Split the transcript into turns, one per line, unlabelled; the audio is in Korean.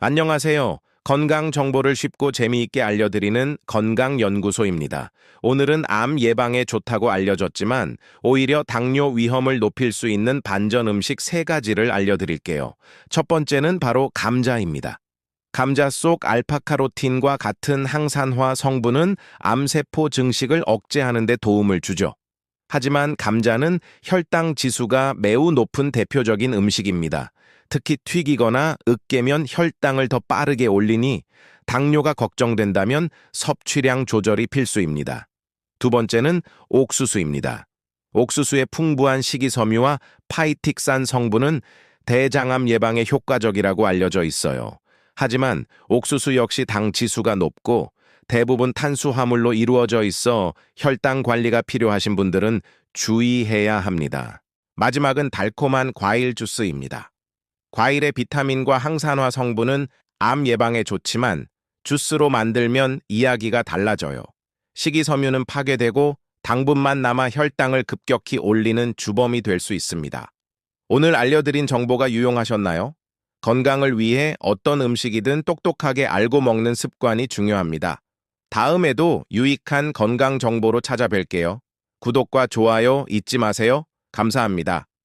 안녕하세요. 건강 정보를 쉽고 재미있게 알려드리는 건강연구소입니다. 오늘은 암 예방에 좋다고 알려졌지만 오히려 당뇨 위험을 높일 수 있는 반전 음식 세 가지를 알려드릴게요. 첫 번째는 바로 감자입니다. 감자 속 알파카로틴과 같은 항산화 성분은 암세포 증식을 억제하는 데 도움을 주죠. 하지만 감자는 혈당 지수가 매우 높은 대표적인 음식입니다. 특히 튀기거나 으깨면 혈당을 더 빠르게 올리니 당뇨가 걱정된다면 섭취량 조절이 필수입니다. 두 번째는 옥수수입니다. 옥수수의 풍부한 식이섬유와 파이틱산 성분은 대장암 예방에 효과적이라고 알려져 있어요. 하지만 옥수수 역시 당 지수가 높고 대부분 탄수화물로 이루어져 있어 혈당 관리가 필요하신 분들은 주의해야 합니다. 마지막은 달콤한 과일 주스입니다. 과일의 비타민과 항산화 성분은 암 예방에 좋지만 주스로 만들면 이야기가 달라져요. 식이섬유는 파괴되고 당분만 남아 혈당을 급격히 올리는 주범이 될 수 있습니다. 오늘 알려드린 정보가 유용하셨나요? 건강을 위해 어떤 음식이든 똑똑하게 알고 먹는 습관이 중요합니다. 다음에도 유익한 건강 정보로 찾아뵐게요. 구독과 좋아요 잊지 마세요. 감사합니다.